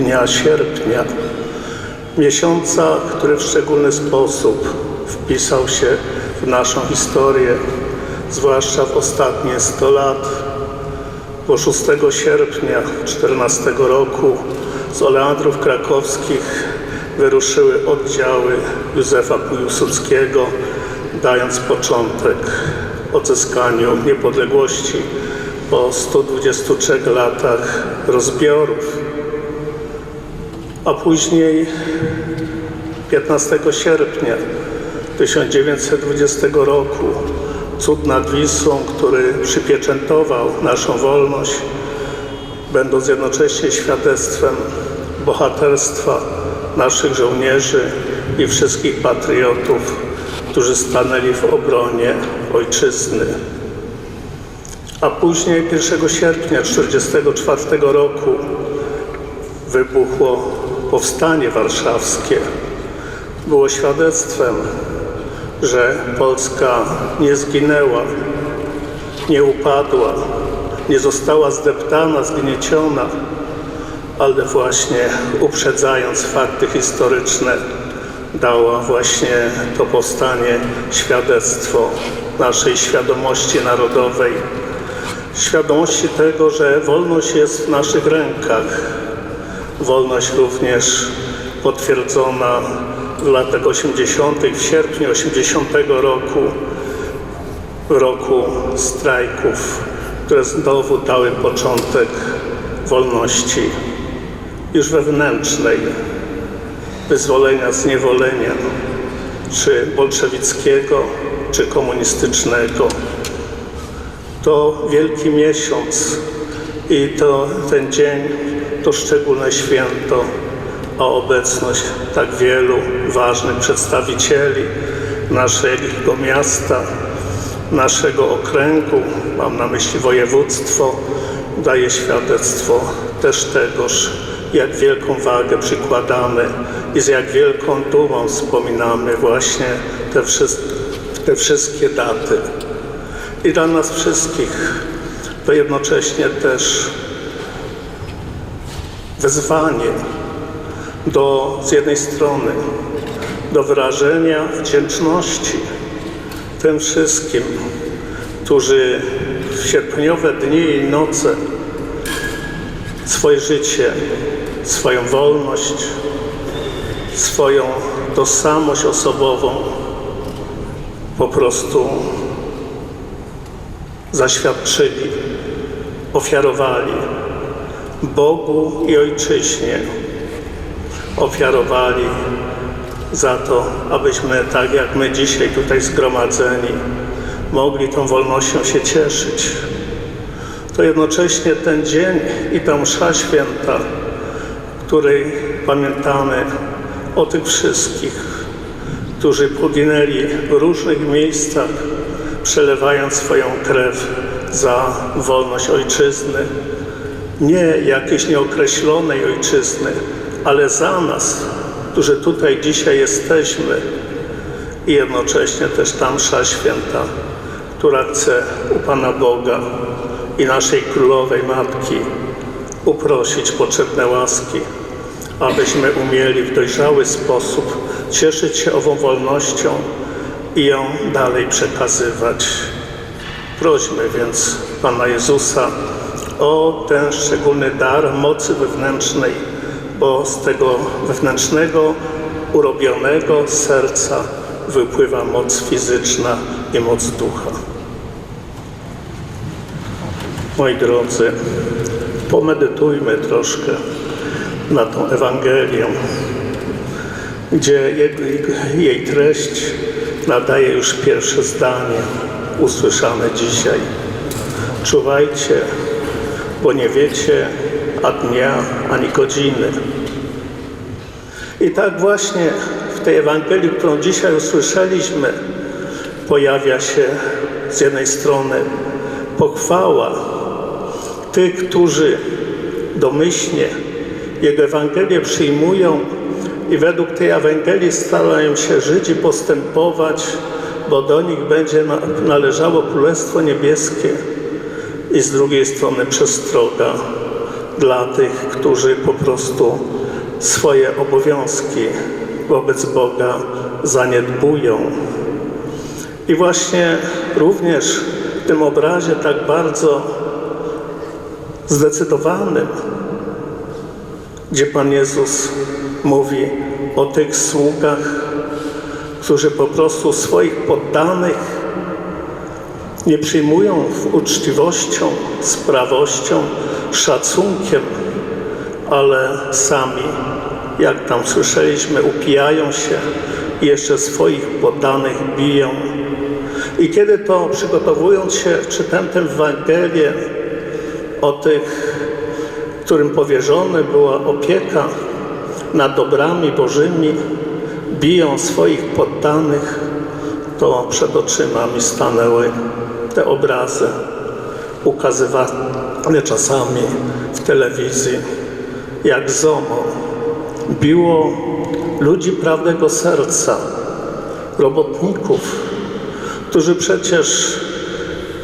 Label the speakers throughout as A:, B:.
A: dnia sierpnia, miesiąca, który w szczególny sposób wpisał się w naszą historię, zwłaszcza w ostatnie 100 lat. Bo 6 sierpnia 14 roku z Oleandrów Krakowskich wyruszyły oddziały Józefa Piłsudskiego, dając początek odzyskaniu niepodległości po 123 latach rozbiorów. A później 15 sierpnia 1920 roku cud nad Wisłą, który przypieczętował naszą wolność, będąc jednocześnie świadectwem bohaterstwa naszych żołnierzy i wszystkich patriotów, którzy stanęli w obronie ojczyzny. A później 1 sierpnia 1944 roku wybuchło Powstanie Warszawskie. Było świadectwem, że Polska nie zginęła, nie upadła, nie została zdeptana, zgnieciona, ale właśnie uprzedzając fakty historyczne, dała właśnie to powstanie świadectwo naszej świadomości narodowej, świadomości tego, że wolność jest w naszych rękach. Wolność również potwierdzona w latach 80., w sierpniu 80 roku, roku strajków, które znowu dały początek wolności już wewnętrznej, wyzwolenia z niewolenia, czy bolszewickiego, czy komunistycznego. To wielki miesiąc i to ten dzień to szczególne święto, a obecność tak wielu ważnych przedstawicieli naszego miasta, naszego okręgu, mam na myśli województwo, daje świadectwo też tegoż, jak wielką wagę przykładamy i z jak wielką dumą wspominamy właśnie te, wszystkie, te wszystkie daty. I dla nas wszystkich to jednocześnie też wezwanie do z jednej strony do wyrażenia wdzięczności tym wszystkim, którzy w sierpniowe dni i noce swoje życie, swoją wolność, swoją tożsamość osobową po prostu zaświadczyli, ofiarowali Bogu i Ojczyźnie. Ofiarowali za to, abyśmy tak jak my dzisiaj tutaj zgromadzeni mogli tą wolnością się cieszyć. To jednocześnie ten dzień i ta msza święta, której pamiętamy o tych wszystkich, którzy poginęli w różnych miejscach, przelewając swoją krew za wolność ojczyzny, nie jakiejś nieokreślonej ojczyzny, ale za nas, którzy tutaj dzisiaj jesteśmy i jednocześnie też ta msza święta, która chce u Pana Boga i naszej Królowej Matki uprosić potrzebne łaski, abyśmy umieli w dojrzały sposób cieszyć się ową wolnością i ją dalej przekazywać. Prośmy więc Pana Jezusa o ten szczególny dar mocy wewnętrznej, bo z tego wewnętrznego, urobionego serca wypływa moc fizyczna i moc ducha. Moi drodzy, pomedytujmy troszkę nad tą Ewangelią, gdzie jej treść nadaje już pierwsze zdanie usłyszane dzisiaj. Czuwajcie, bo nie wiecie a dnia, ani godziny. I tak właśnie w tej Ewangelii, którą dzisiaj usłyszeliśmy, pojawia się z jednej strony pochwała tych, którzy domyślnie Jego Ewangelię przyjmują i według tej Ewangelii starają się żyć i postępować, bo do nich będzie należało Królestwo Niebieskie i z drugiej strony przestroga dla tych, którzy po prostu swoje obowiązki wobec Boga zaniedbują. I właśnie również w tym obrazie tak bardzo zdecydowanym, gdzie Pan Jezus mówi o tych sługach, którzy po prostu swoich poddanych nie przyjmują uczciwością, sprawością, szacunkiem, ale sami, jak tam słyszeliśmy, upijają się i jeszcze swoich poddanych biją. I kiedy to przygotowując się, czytam tę Ewangelię o tych, którym powierzona była opieka nad dobrami Bożymi, biją swoich poddanych, to przed oczyma mi stanęły te obrazy ukazywane czasami w telewizji, jak ZOMO. Biło ludzi prawnego serca, robotników, którzy przecież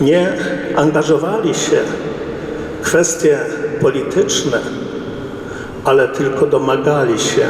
A: nie angażowali się w kwestie polityczne, ale tylko domagali się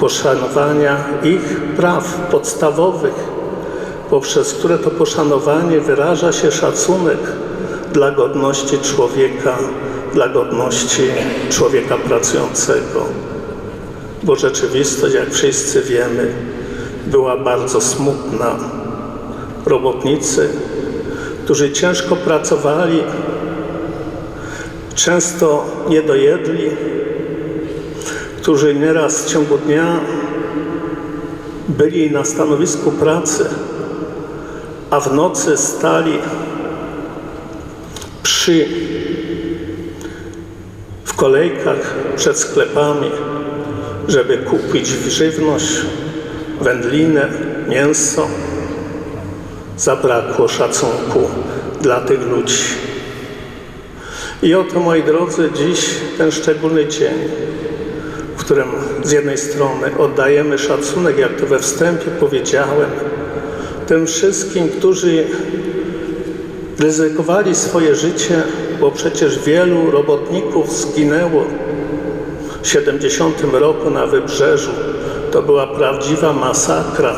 A: poszanowania ich praw podstawowych, poprzez które to poszanowanie wyraża się szacunek dla godności człowieka, dla godności człowieka pracującego. Bo rzeczywistość, jak wszyscy wiemy, była bardzo smutna. Robotnicy, którzy ciężko pracowali, często nie dojedli, którzy nieraz w ciągu dnia byli na stanowisku pracy, a w nocy stali przy w kolejkach przed sklepami, żeby kupić żywność, wędlinę, mięso. Zabrakło szacunku dla tych ludzi. I oto, moi drodzy, dziś ten szczególny dzień, w którym z jednej strony oddajemy szacunek, jak to we wstępie powiedziałem, tym wszystkim, którzy ryzykowali swoje życie, bo przecież wielu robotników zginęło w 70 roku na Wybrzeżu. To była prawdziwa masakra,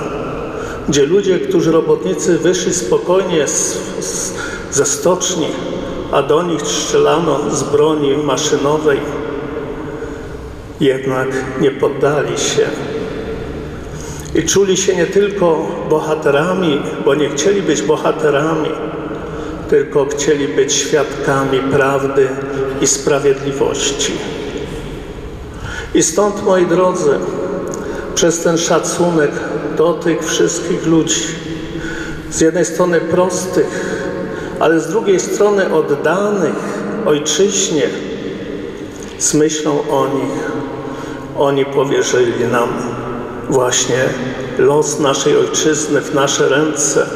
A: gdzie ludzie, którzy robotnicy wyszli spokojnie z, z, ze stoczni, a do nich strzelano z broni maszynowej, jednak nie poddali się. I czuli się nie tylko bohaterami, bo nie chcieli być bohaterami, tylko chcieli być świadkami prawdy i sprawiedliwości. I stąd, moi drodzy, przez ten szacunek do tych wszystkich ludzi, z jednej strony prostych, ale z drugiej strony oddanych ojczyźnie, z myślą o nich, oni powierzyli nam właśnie los naszej ojczyzny w nasze ręce.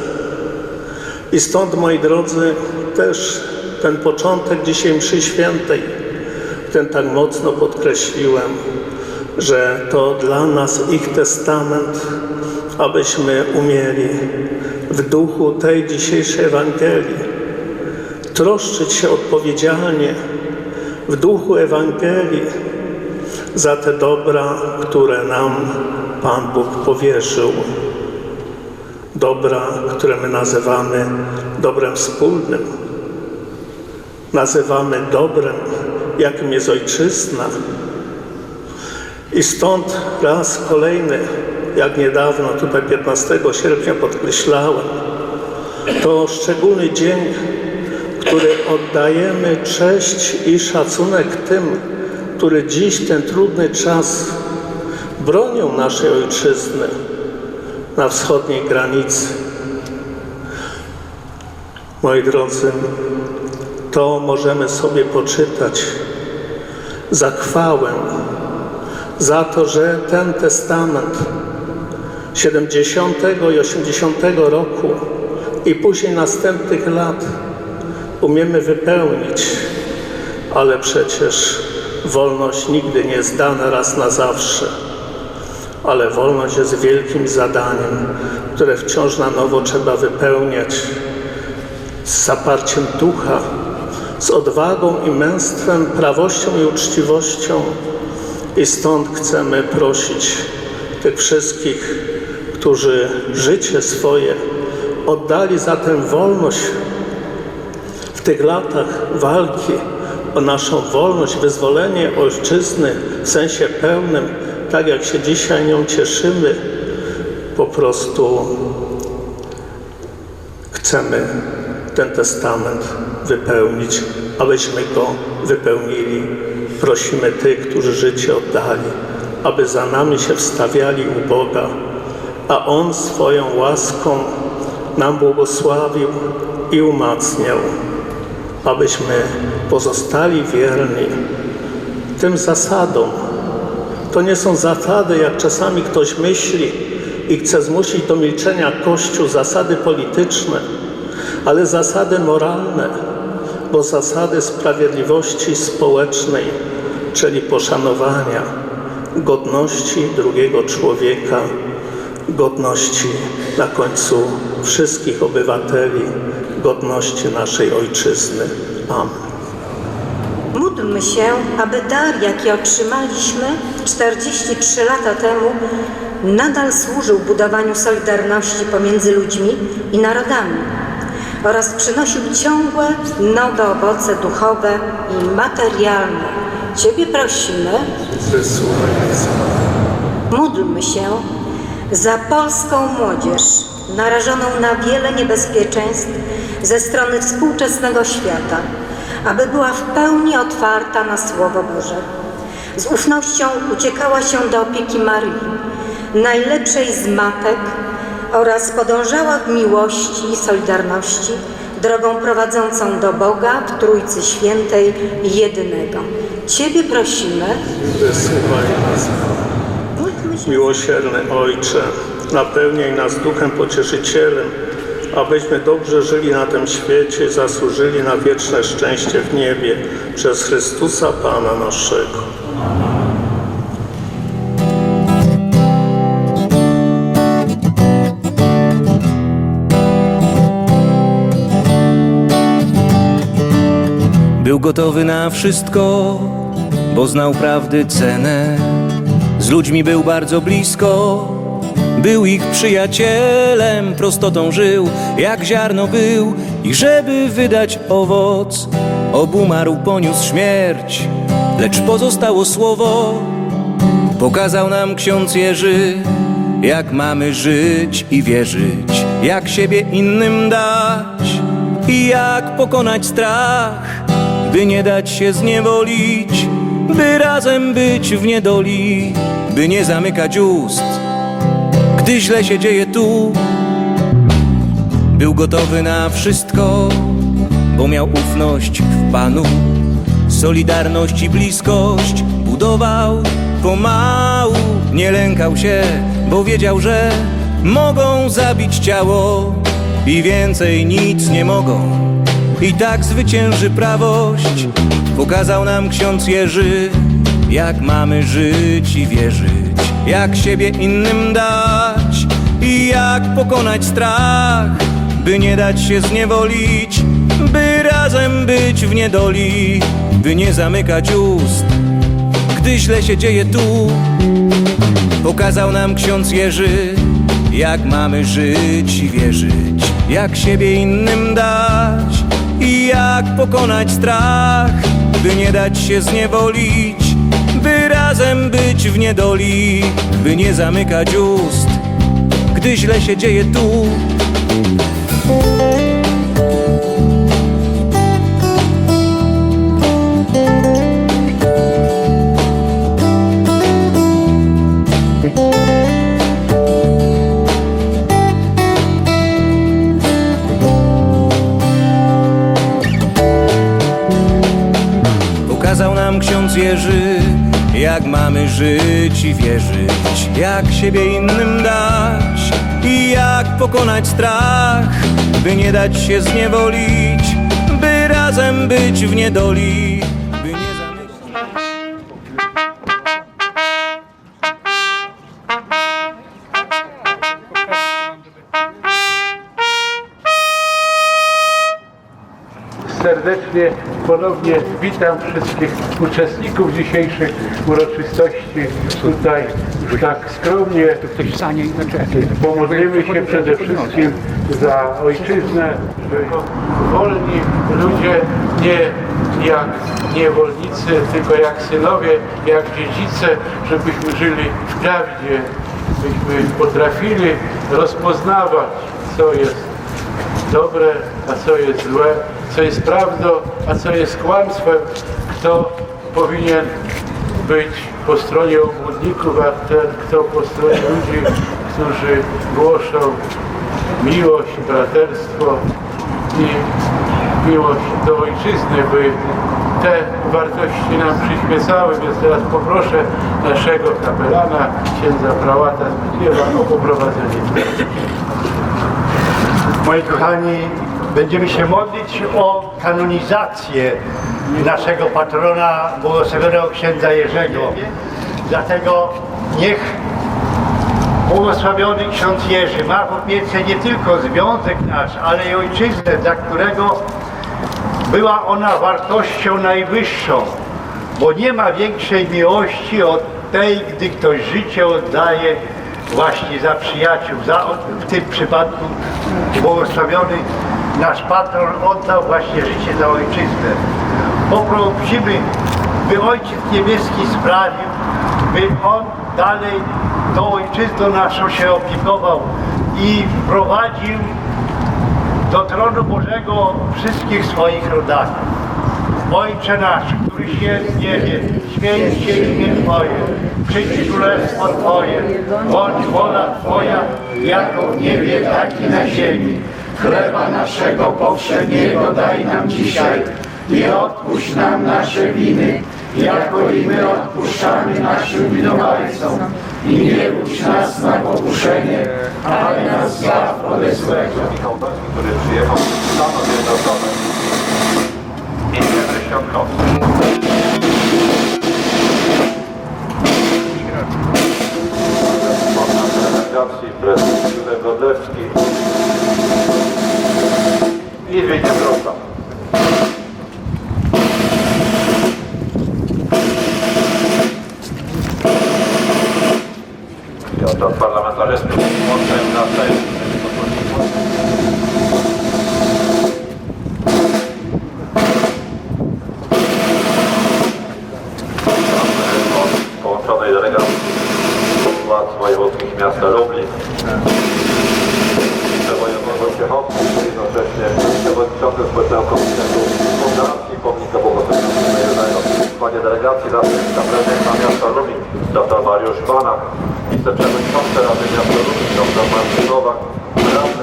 A: I stąd, moi drodzy, też ten początek dzisiaj mszy świętej, ten tak mocno podkreśliłem, że to dla nas ich testament, abyśmy umieli w duchu tej dzisiejszej Ewangelii troszczyć się odpowiedzialnie w duchu Ewangelii za te dobra, które nam Pan Bóg powierzył. Dobra, które my nazywamy dobrem wspólnym. Nazywamy dobrem, jakim jest ojczyzna. I stąd raz kolejny, jak niedawno, tutaj 15 sierpnia podkreślałem, to szczególny dzień, który oddajemy cześć i szacunek tym, które dziś ten trudny czas bronią naszej ojczyzny na wschodniej granicy. Moi drodzy, to możemy sobie poczytać za chwałę, za to, że ten testament 70 i 80 roku i później następnych lat umiemy wypełnić, ale przecież wolność nigdy nie jest dana raz na zawsze. Ale wolność jest wielkim zadaniem, które wciąż na nowo trzeba wypełniać z zaparciem ducha, z odwagą i męstwem, prawością i uczciwością. I stąd chcemy prosić tych wszystkich, którzy życie swoje oddali za tę wolność w tych latach walki o naszą wolność, wyzwolenie ojczyzny w sensie pełnym, tak jak się dzisiaj nią cieszymy, po prostu chcemy ten testament wypełnić, abyśmy go wypełnili. Prosimy tych, którzy życie oddali, aby za nami się wstawiali u Boga, a On swoją łaską nam błogosławił i umacniał, abyśmy pozostali wierni tym zasadom. To nie są zasady, jak czasami ktoś myśli i chce zmusić do milczenia Kościół, zasady polityczne, ale zasady moralne, bo zasady sprawiedliwości społecznej, czyli poszanowania godności drugiego człowieka, godności na końcu wszystkich obywateli, godności naszej ojczyzny. Amen.
B: Módlmy się, aby dar, jaki otrzymaliśmy 43 lata temu, nadal służył budowaniu solidarności pomiędzy ludźmi i narodami oraz przynosił ciągłe nowe owoce duchowe i materialne. Ciebie prosimy, módlmy się za polską młodzież narażoną na wiele niebezpieczeństw ze strony współczesnego świata, aby była w pełni otwarta na Słowo Boże. Z ufnością uciekała się do opieki Maryi, najlepszej z matek oraz podążała w miłości i solidarności drogą prowadzącą do Boga w Trójcy Świętej jednego. Ciebie prosimy,
A: Wysłuchaj nas. Miłosierny Ojcze, napełniaj nas Duchem Pocieszycielem, abyśmy dobrze żyli na tym świecie zasłużyli na wieczne szczęście w niebie przez Chrystusa Pana naszego.
C: Był gotowy na wszystko, bo znał prawdy cenę. Z ludźmi był bardzo blisko, był ich przyjacielem, prostotą żył, jak ziarno był i żeby wydać owoc, obumarł, poniósł śmierć, lecz pozostało słowo. Pokazał nam ksiądz Jerzy, jak mamy żyć i wierzyć, jak siebie innym dać i jak pokonać strach, by nie dać się zniewolić, by razem być w niedoli, by nie zamykać ust, gdy źle się dzieje tu. Był gotowy na wszystko, bo miał ufność w Panu, solidarność i bliskość budował pomału. Nie lękał się, bo wiedział, że mogą zabić ciało i więcej nic nie mogą. I tak zwycięży prawość. Pokazał nam ksiądz Jerzy, jak mamy żyć i wierzyć, jak siebie innym dać i jak pokonać strach, by nie dać się zniewolić, by razem być w niedoli, by nie zamykać ust, gdy źle się dzieje tu. Pokazał nam ksiądz Jerzy, jak mamy żyć i wierzyć, jak siebie innym dać i jak pokonać strach, by nie dać się zniewolić, by razem być w niedoli, by nie zamykać ust, gdy źle się dzieje tu. Pokazał nam ksiądz Jerzy, jak mamy żyć i wierzyć, jak siebie innym dać? I jak pokonać strach, by nie dać się zniewolić, by razem być w niedoli,
D: serdecznie ponownie witam wszystkich uczestników dzisiejszych uroczystości. Tutaj tak skromnie pomodlimy się przede wszystkim za ojczyznę, żeby wolni ludzie nie jak niewolnicy, tylko jak synowie, jak dziedzice, żebyśmy żyli w prawdzie, byśmy potrafili rozpoznawać, co jest dobre, a co jest złe, co jest prawdą, a co jest kłamstwem, kto powinien być po stronie obłudników, a ten, kto po stronie ludzi, którzy głoszą miłość, braterstwo i miłość do ojczyzny, by te wartości nam przyświecały, więc teraz poproszę naszego kapelana, księdza prałata Zbigniewa o poprowadzenie.
E: Moi kochani, będziemy się modlić o kanonizację naszego patrona, błogosławionego księdza Jerzego. Dlatego niech błogosławiony ksiądz Jerzy ma w opiece nie tylko związek nasz, ale i ojczyznę, dla którego była ona wartością najwyższą, bo nie ma większej miłości od tej, gdy ktoś życie oddaje właśnie za przyjaciół. Za, w tym przypadku błogosławiony nasz patron oddał właśnie życie za ojczyznę. Poprosimy, by Ojciec Niebieski sprawił, by On dalej tą ojczyzną naszą się opiekował i prowadził do tronu Bożego wszystkich swoich rodaków. Ojcze nasz, któryś jest w niebie, święć się imię Twoje, przyjdź królestwo Twoje, bądź wola Twoja, jako w niebie, tak i na ziemi.
F: Chleba naszego powszedniego daj nam dzisiaj i odpuść nam nasze winy, jako i my odpuszczamy naszym winowajcom. I nie budź nas na pokuszenie, ale nas zbaw ode złego.
G: który przyjechał i. prezydent Józef Godlewski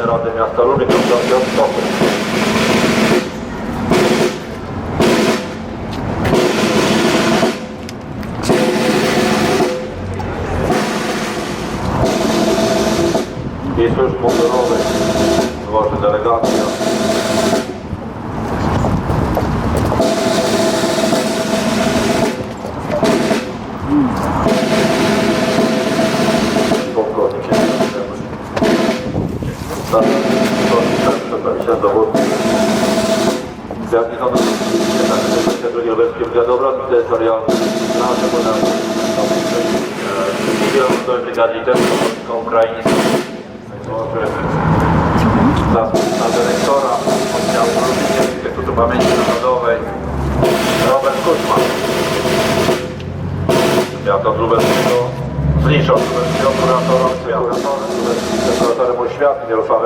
G: Rady Miasta Lublin, dr Piotr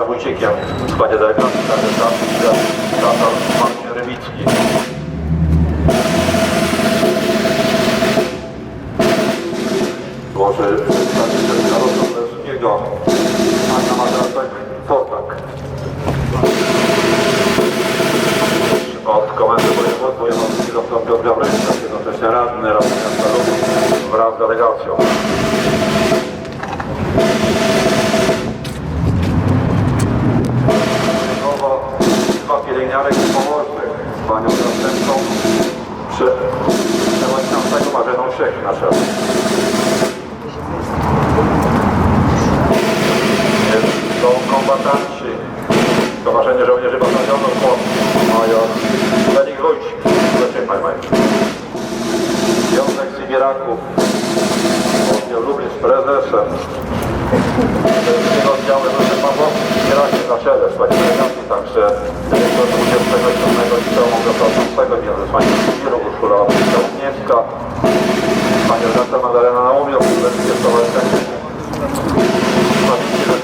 G: Arabuçekian, Spacadar Kanlı Kanlı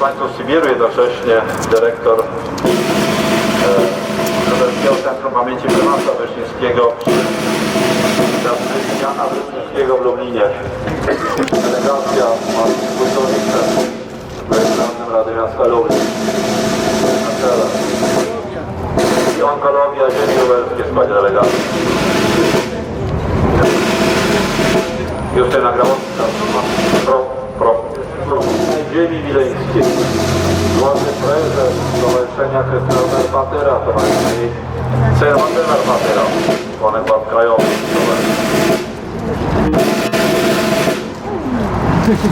G: Pamięci Wezwańców Sybiru, jednocześnie dyrektor Królewskiego Centrum Pamięci Prymasa Wyszyńskiego Jana Wyszyńskiego w Lublinie. Delegacja Marcin Wójtowicza, prezydentem Rady Miasta Lublin. Na. I onkologia ziemi lubelskie w składzie delegacji. Justyna Grabowska, pro, pro, ziemi wileńskiej. Władny prezes Stowarzyszenia Krystynowe Patera, Towarzyszyni Cerwatena Patera, członek władz krajowych. Tego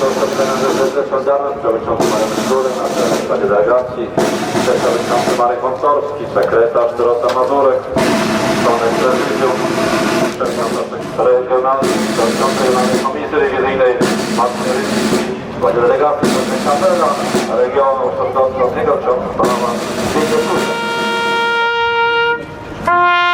G: dostępne rzesze Darem, przewodniczący Marek Szczurek, naczelnik Rady Delegacji, przewodniczący Marek Wątorski, sekretarz Dorota Mazurek, członek prezydium, przewodniczący regionalny, przewodniczący Regionalnej Komisji Rewizyjnej, Marcin Ryski, delegacji, przewodniczący kapela regionu Sądowskiego, przewodniczący pana Marcin Thank you.